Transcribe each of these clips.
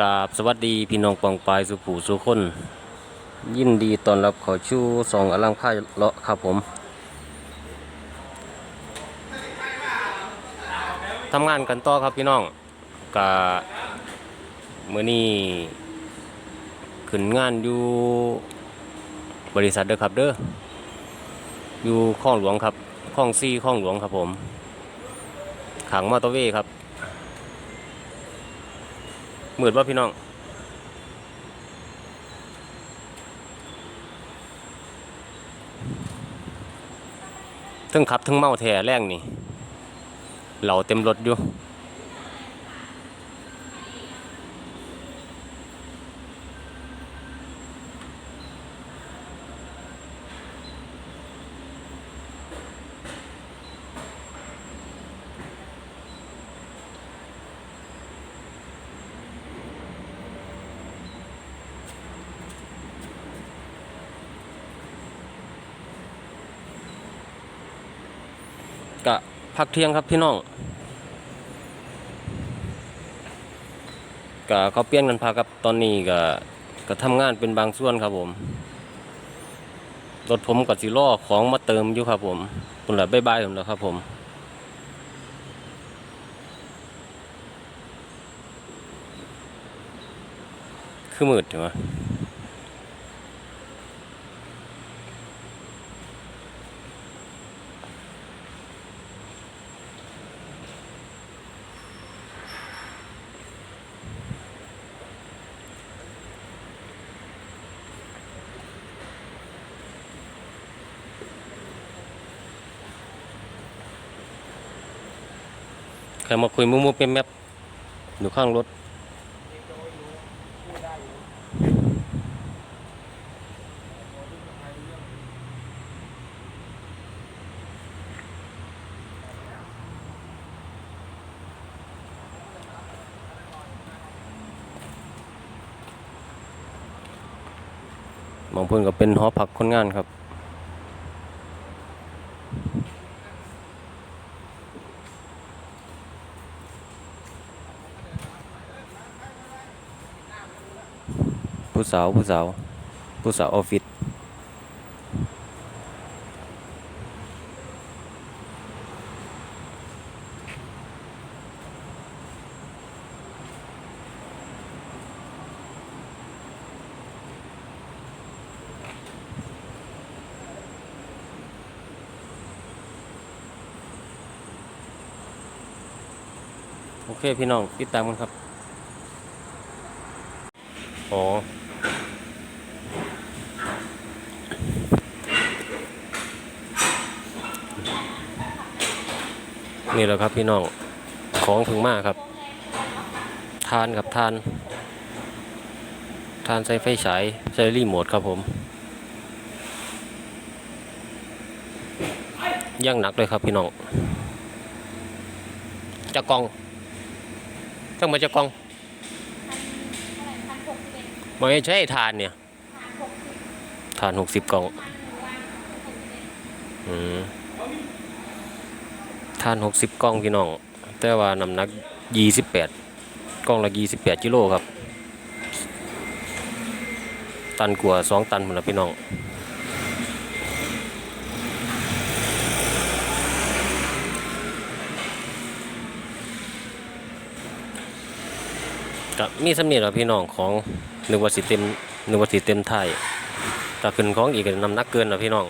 กาบสวัสดีพี่น้องปองปายสุผูสุคน ยินดีต้อนรับเขอชูสองอลังพาเลาะครับผมทำงานกันต่อครับพี่น้องกะมื้อนี้ขึ้นงานอยู่บริษัทเด้อครับเด้ออยู่คลองหลวงครับคลองซี่คลองหลวงครับผมขังมอเตอร์เวย์ครับ มืดว่าพี่น้องทั้งขับทั้งเมาแท้แรงนี่ เหล่าเต็มรถอยู่ กะ พักเที่ยงครับพี่น้องกะเขาเปลี่ยนกันพาครับตอนนี้กะก็ทำงานเป็นบางส่วนครับผมรถผมกับสิล่อของมาเติมอยู่ครับผมคุณละบายบายผมแล้วครับผมคือมืดใช่ไหม ใครมาคุยมุมุเป็นแมปอยู่ข้างรถ มองเพิ่นก็เป็นหอพักคนงานครับ ผู้สาวผู้สาวผู้สาวออฟฟิศโอเค พี่น้อง ติดตามกันครับ อ๋อ นี่แหละครับพี่น้องของถึงมากครับ ทานกับทาน ทานใส่ไฟฉายใส่รีโมทครับผม ย่างหนักเลยครับพี่น้องจะกองต้องมาจะกองไม่ใช่ทานเนี่ยทานหกสิบกล่องอืม ทานหกสิบกล่องพี่น้อง แต่ว่าน้ำหนักยี่สิบแปดกล่องละยี่สิบแปดกิโลครับ ตันกว่าสองตันหมดแล้วพี่น้องกับมีสำเนียงพี่น้องของนึกว่าสิเต็มนึกว่าสิเต็มไทยถ้าขึ้นของอีกน้ำหนักเกินนะพี่น้อง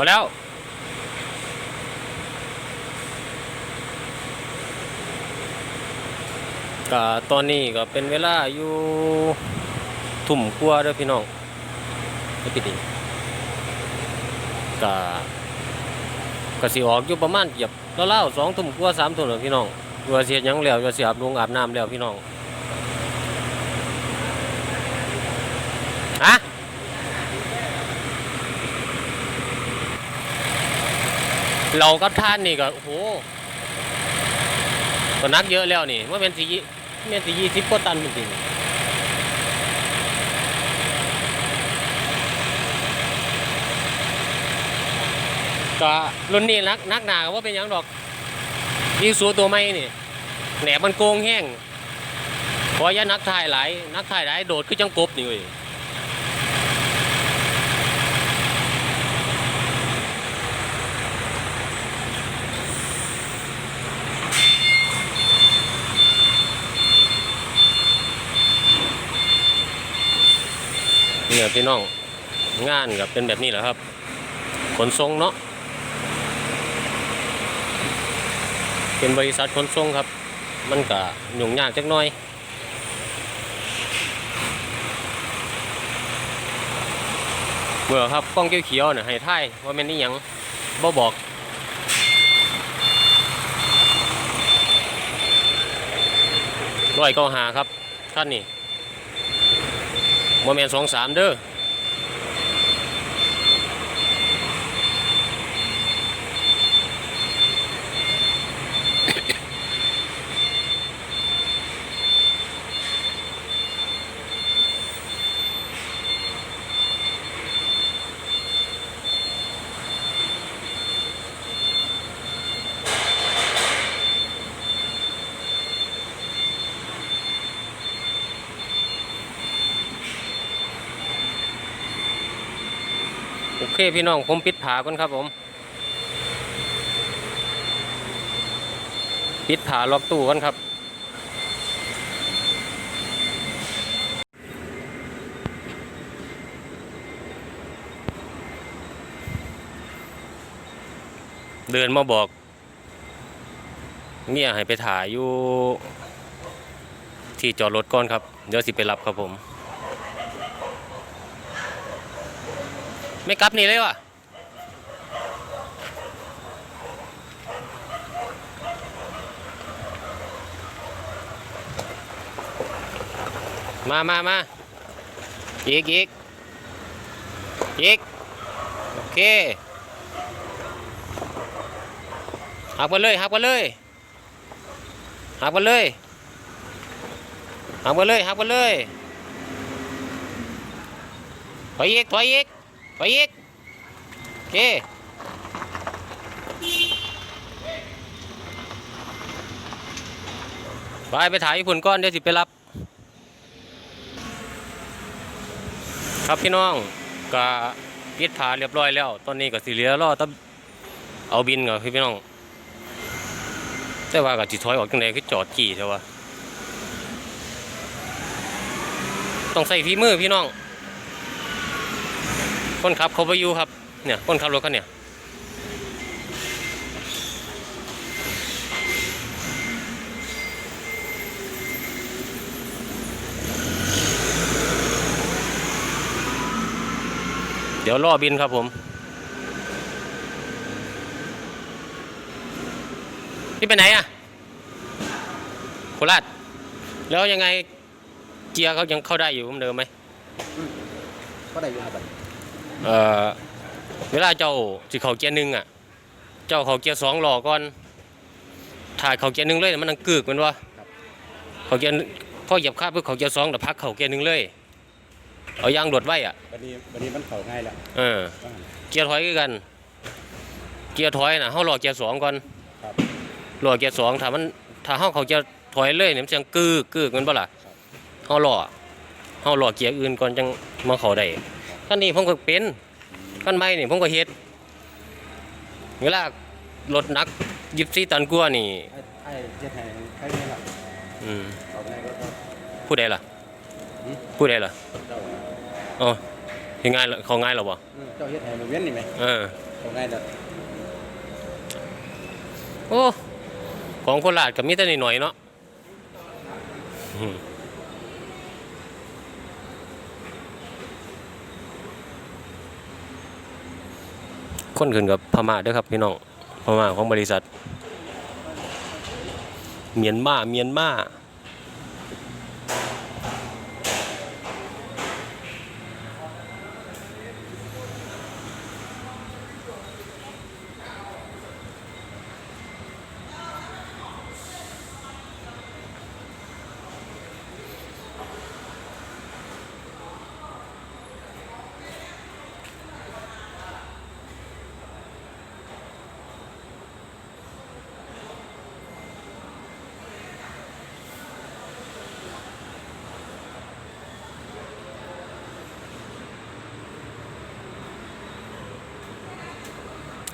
พอแล้ว ก็ตอนนี้ก็เป็นเวลาอยู่ทุ่มกว่าเด้อพี่น้องไม่ปิดอีกก็ก็สิออกอยู่ประมาณเกือบเล่าๆสองทุ่มกว่าสามทุ่มแล้วพี่น้องว่าเสียยังแล้วว่าเสียบลงอาบน้ำแล้วพี่น้อง เรากับท่านนี่ก็โอ้โหก็นักเยอะแล้วนี่ว่าเป็นสี่เมื่อสี่ยี่สิบกว่ตันจริงก็รุ่นนี้นักนักหนาก็ว่าเป็นยังดอกยี่สูตัวไม่นี่แหนบมันโกงแห้งเพราะยันนักถ่ายหลายนักถ่ายหลายโดดคือจังกบนี่เว้ย เนี่ยพี่น้องงานกับเป็นแบบนี้แหละครับ ขนส่งเนาะเป็นบริษัทขนส่งครับ มันก็ยุ่งยากจักหน่อยเมื่อครับกล้องเขียวๆน่ะให้ท่ายว่าแม่นนี่ยังบ่บอกร้อยเก้าหาครับท่านนี่ โมเมนสองสามเด้อ เคพี่น้องผมปิดผาก่อนครับผม ปิดผาล็อกตู้ก่อนครับ เดินมาบอก เนี่ยให้ไปถ่ายอยู่ที่จอดรถก่อนครับ เดี๋ยวสิไปรับครับผม ไม่กลับนี่เลยวะมามามาอีกอีกอีกโอเคหักไปเลยหักไปเลยหักไปเลยหักไปเลยหักไปเลยถอยอีกถอยอีก ไปอีกโอเคไปไปถ่ายญี่ปุ่นก้อนเดี๋ยวสิไปรับ ครับพี่น้องก็ปิดผาเรียบร้อยแล้ว ตอนนี้ก็สิเหลือรอต้องเอาบินก่อนพี่น้อง แต่ว่าก็จิถอยออกจังไดคือจอดกี่เท่าวะต้องใส่ฝีมือพี่น้อง คนขับเขาไปอยู่ครับ เนี่ยคนขับรถคันเนี่ยเดี๋ยวรอบินครับผม นี่ไปไหนอะโคราชแล้วยังไงเกียเขายังเข้าได้อยู่เหมือนเดิมไหมก็ได้อยู่ครับ เอ่อเวลาเจ้าสิเขาเกียร์หนึ่งอะ เจ้าเขาเกียร์สองรอก่อนถ่ายเขาเกียร์หนึ่งเลยมันนังกึกแมันวะเขาเกียร์พ่อเหยียบคาบเพื่อเขาเกียร์สองแต่พักเขาเกียร์หนึ่งเลย เอายางดดไว้อะวันนี้วันนี้มันเข้าง่ายแล้วเออเกียร์ถอยคือกัน เกียร์ถอยนะเขารอเกียร์สองก่อนครับรอเกียร์สองถ้ามันถ้าเขาเขาเกียร์ถอยเลยเนี่ยมันจะกึกกึกแมันบ่ล่ะเขารอเขารอเกียร์อื่นก่อนจังมาเขาได้ ขั้นนี้ผมก็เป็นขั้นไม่นี่ผมก็เฮ็ดเวลารถหนักยิบซีตันกลัวานี่ไอ้ไอ้เจ็ดแห่งใครเนี่ยล่ะอืมเข้าง่ายก็ผู้ใดล่ะหืมผู้ใดล่ะเจ้าอ๋อยังไงล่ะเขาง่ายหรอวะอืมเจ้าเฮ็ดแห่งเว้นนี่ไหมเออเข้าง่ายแล้วโอ้ของโคราชกับมีแต่หน่อยๆเนาะ คนขึ้นกับพม่าด้วยครับพี่น้องพม่าของบริษัท เมียนมาเมียนมา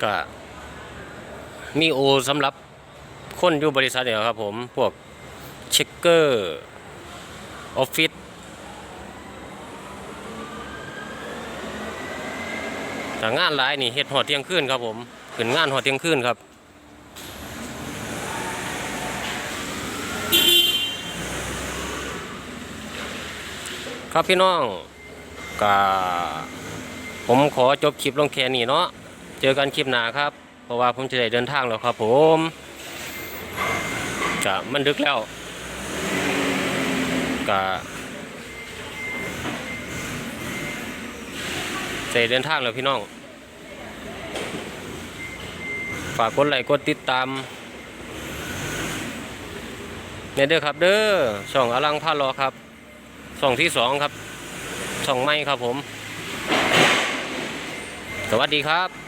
ก็มีโอสำหรับคนอยู่บริษัทเนี่ยครับผมพวกเช็คเกอร์ออฟฟิศแต่งานหลายนี่เฮ็ดหอดเที่ยงคืนครับผมขึ้นงานหอดเที่ยงคืนครับครับพี่น้องกาผมขอจบคลิปลงแค่นี้เนาะ จอกันคลิปหน้าครับ เพราะว่าผมจะได้เดินทางแล้วครับผมกะมันดึกแล้วกะจะเดินทางแล้วพี่น้อง ฝากกดไลค์กดติดตามเนี่ยเด้อครับเด้อช่องอลังพารอครับช่องที่สองครับช่องไม่ครับผม สวัสดีครับ